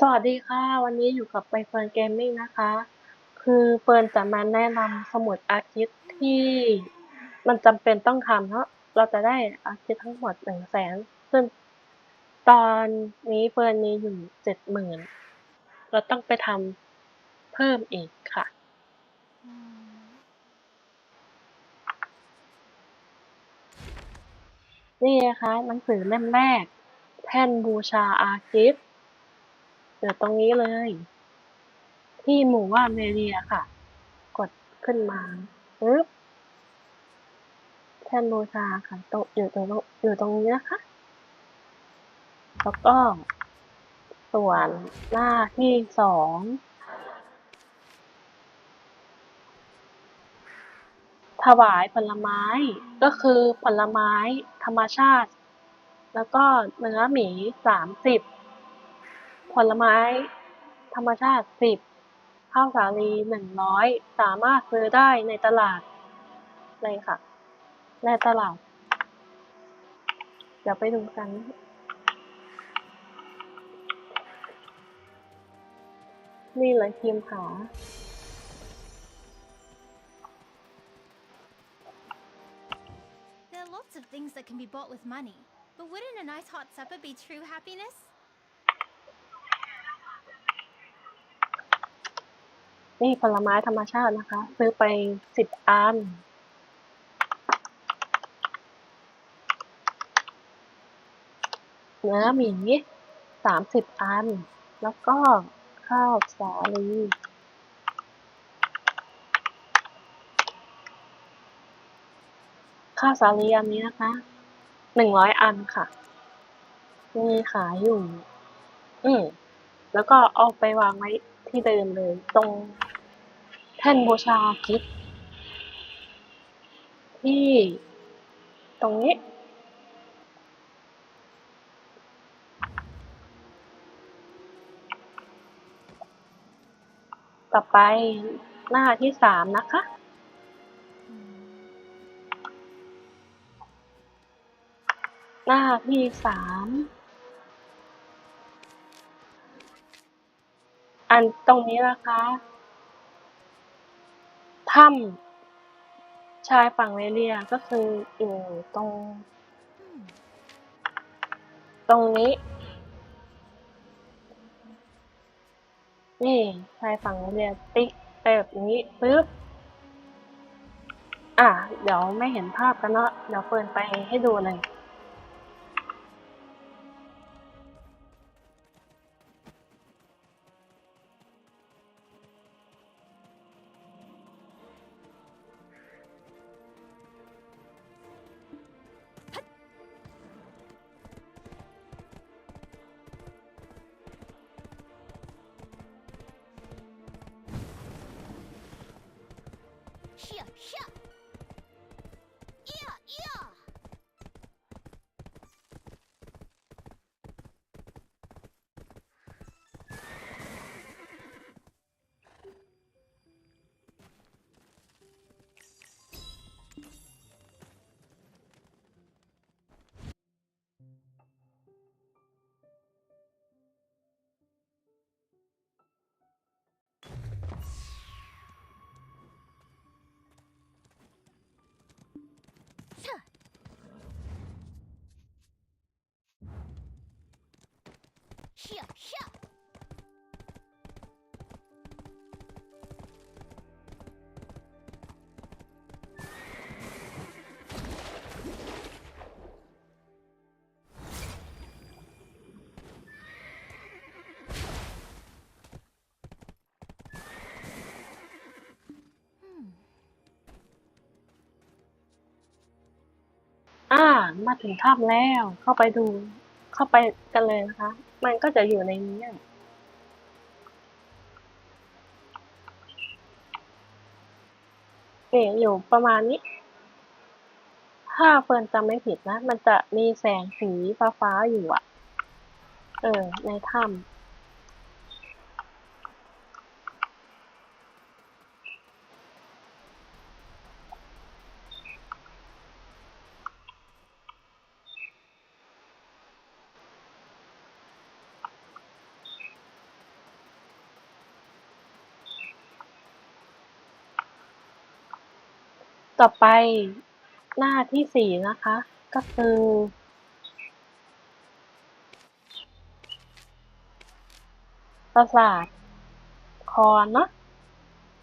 สวัสดีค่ะ วันนี้อยู่กับใบเฟิร์นเกมมิ่งนะคะ คือเฟิร์นจะมาแนะนำสมุดอาคิดที่มันจำเป็นต้องทำเพราะเราจะได้อาคิดทั้งหมดหนึ่งแสนซึ่งตอนนี้เฟิร์นมีอยู่เจ็ดหมื่นเราต้องไปทำเพิ่มอีกค่ะ นี่นะคะหนังสือเล่มแรก แท่นบูชาอาคิด อยู่ตรงนี้เลย ที่หมู่ว่าเมเรียค่ะ กดขึ้นมาปึ๊บแท่นบูชาค่ะตรงอยู่ตรงอยู่ตรงนี้นะคะ แล้วก็ ส่วนหน้าที่สองถวายผลไม้ก็คือผลไม้ธรรมชาติ แล้วก็เนื้อหมีสามสิบ ผลไม้ธรรมชาติสิบข้าวสาลีหนึ่งร้อยสามารถซื้อได้ในตลาดเลยค่ะ ในตลาด เดี๋ยวไปดูกันนี่เลยทีมหา There are lots of things that can be bought with money, but wouldn't a nice hot supper be true happiness? นี่ผลไม้ธรรมชาตินะคะ ซื้อไปสิบอันเนื้อหมีสามสิบอัน แล้วก็ข้าวสาลีข้าวสาลีอันนี้นะคะหนึ่งร้อยอันค่ะ มีขายอยู่ อืมแล้วก็เอาไปวางไว้ที่เดิมเลยตรง ท่นบูชากิฟที่ตรงนี้ ต่อไปหน้าที่สามนะคะหน้าที่สาม อันตรงนี้นะคะ ถ้ำชายฝั่งเวเลียก็คืออยู่ตรง ตรงนี้ นี่ชายฝั่งเวเลียติ๊กไปแบบนี้ปึ๊บอะ เดี๋ยวไม่เห็นภาพกันเนาะเดี๋ยวเปิดไปให้ดูเลย 咻咻 อ่า มาถึงถ้ำแล้ว เข้าไปดู เข้าไปกันเลยนะคะ มันก็จะอยู่ในนี้อะนี่อยู่ประมาณนี้ ถ้าเฟิร์นจำไม่ผิดนะ มันจะมีแสงสีฟ้าๆอยู่อะเออ ในถ้ำ ต่อไปหน้าที่สี่นะคะ ก็คือ ปราสาทคอนเนาะ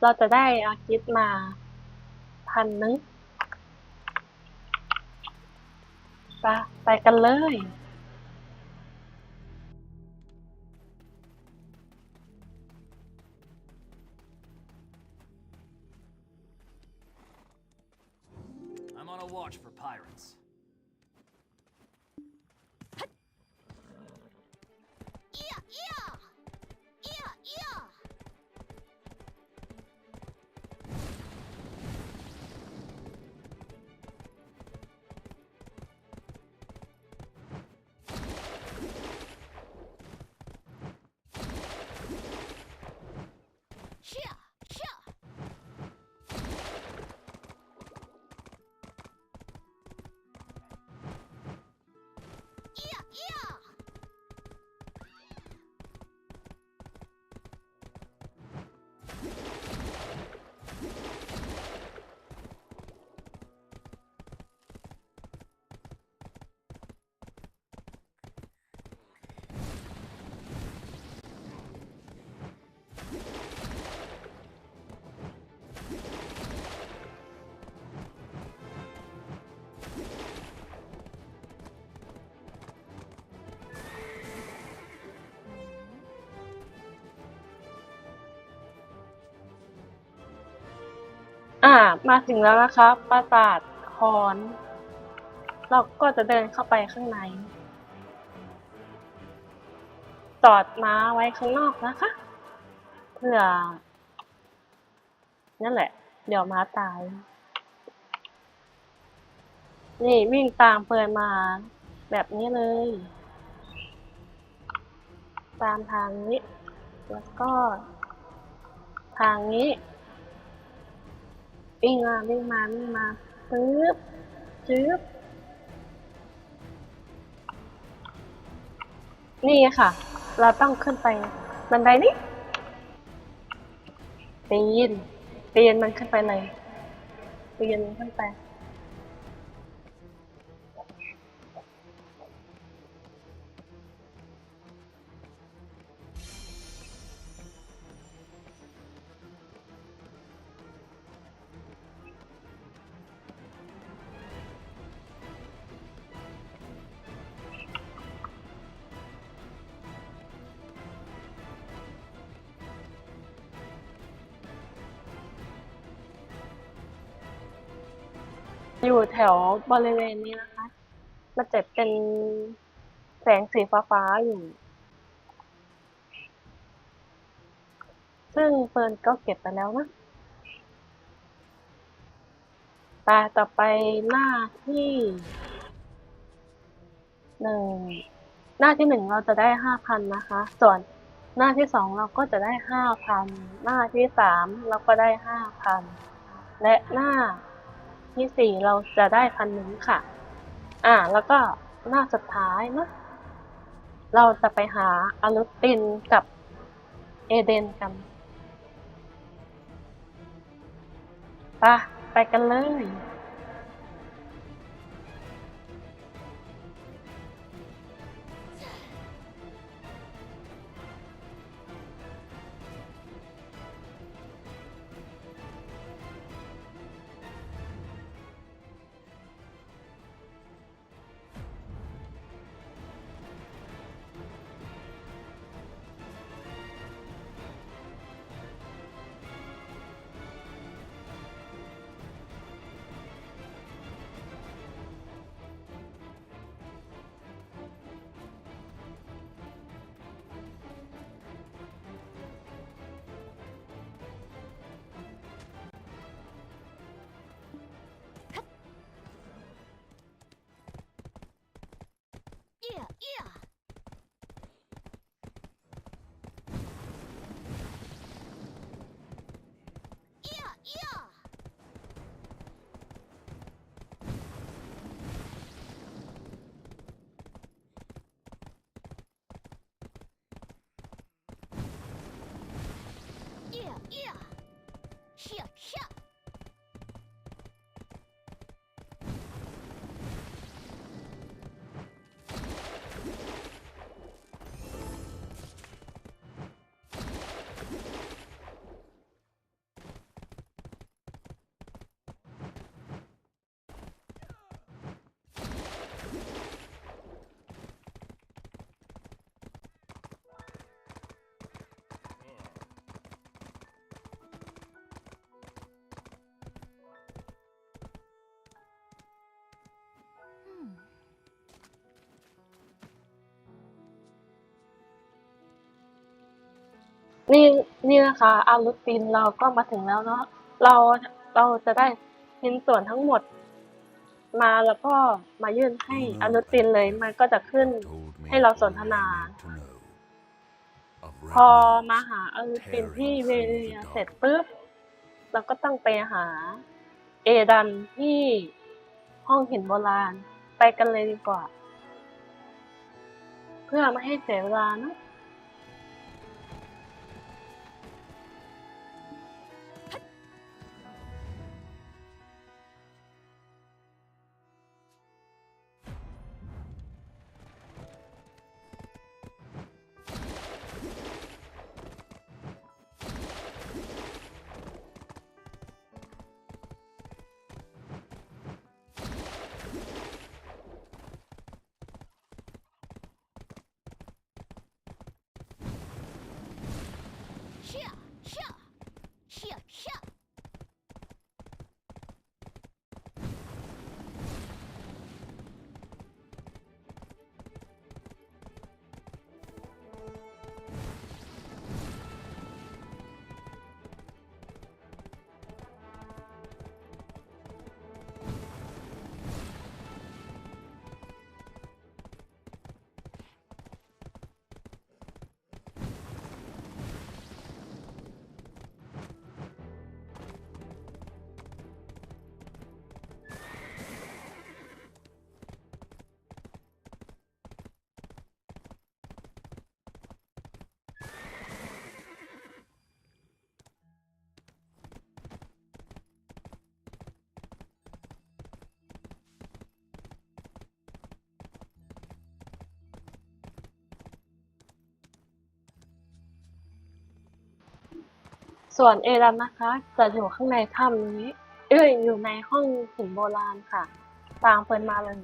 เราจะได้อาคิดมาพันนึงไปไปกันเลย よ。 อ่า มาถึงแล้วนะคะปราสาทคอน เราก็จะเดินเข้าไปข้างใน จอดม้าไว้ข้างนอกนะคะ เพื่อ นั่นแหละ เดี๋ยวม้าตาย นี่วิ่งตามเฟิร์นมาแบบนี้เลย ตามทางนี้ แล้วก็ทางนี้ วิ่งมาวิ่งมาวิ่งมาปึ๊บจึ๊บนี่ค่ะ เราต้องขึ้นไปบันไดนี้ปีนปีนมันขึ้นไปเลยปีนมันขึ้นไป อยู่แถวบริเวณนี้นะคะ มันจะเป็นแสงสีฟ้าๆอยู่ ซึ่งเฟิร์นก็เก็บไปแล้วนะไปต่อไปหน้าที่หนึ่งหน้าที่หนึ่งเราจะได้ห้าพันนะคะ ส่วนหน้าที่สองเราก็จะได้ห้าพันหน้าที่สามเราก็ได้ห้าพันและหน้า ที่สี่เราจะได้พันหนึ่งค่ะ อ่า แล้วก็หน้าสุดท้ายนะ เราจะไปหาอารุตินกับเอเดนกันไปะไปกันเลย นี่นี่นะคะอารุตินเราก็มาถึงแล้วเนาะเราเราจะได้ชิ้นส่วนทั้งหมด มาแล้วก็มายื่นให้อารุตินเลยมันก็จะขึ้นให้เราสนทนา พอมาหาอารุตินที่เวเรียเสร็จปุ๊บเราก็ต้องไปหา เอดันที่ห้องหินโบราณไปกันเลยดีกว่า เพื่อไม่ให้เสียเวลาเนอะ ส่วนเอรันนะคะจะอยู่ข้างในถ้ำนี้ เอ้ยอยู่ในห้องหินโบราณค่ะ ตามเฟิร์นมาเลย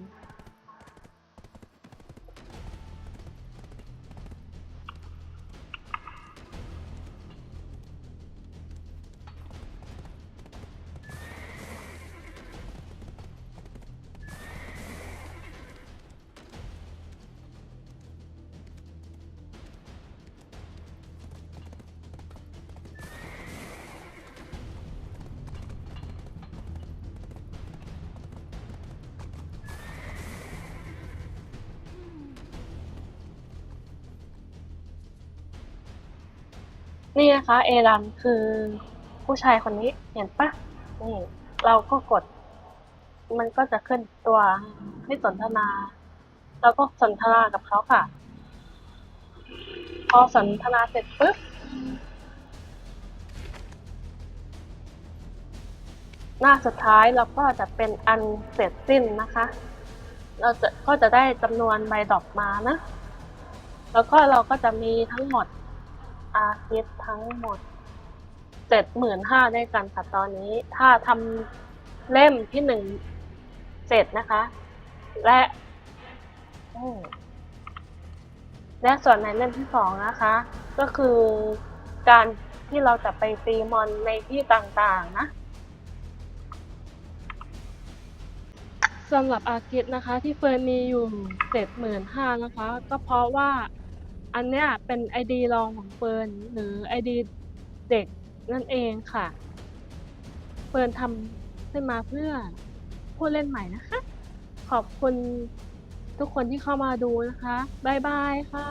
นี่นะคะเอรันคือผู้ชายคนนี้เห็นปะนี่เราก็กด มันก็จะขึ้นตัวให้สนทนา แล้วก็สนทนากับเขาค่ะ พอสนทนาเสร็จปุ๊บหน้าสุดท้ายเราก็จะเป็นอันเสร็จสิ้นนะคะ เราจะก็จะได้จำนวนใบดอกมานะ แล้วก็เราก็จะมีทั้งหมด อาทิตย์ทั้งหมดเจ็ดหมื่นห้าด้วยกันค่ะตอนนี้ ถ้าทำเล่มที่หนึ่งเสร็จนะคะ และและส่วนในเล่มที่สองนะคะ ก็คือการที่เราจะไปตีมอนในที่ต่างๆนะสำหรับอาคิดนะคะ ที่เฟิร์นมีอยู่เจ็ดหมื่นห้านะคะ ก็เพราะว่า อันเนี้ยเป็นไอดีรองของเฟิร์นหรือไอดีเด็กนั่นเองค่ะ เฟิร์นทำขึ้นมาเพื่อผู้เล่นใหม่นะคะ ขอบคุณทุกคนที่เข้ามาดูนะคะ บ๊ายบายค่ะ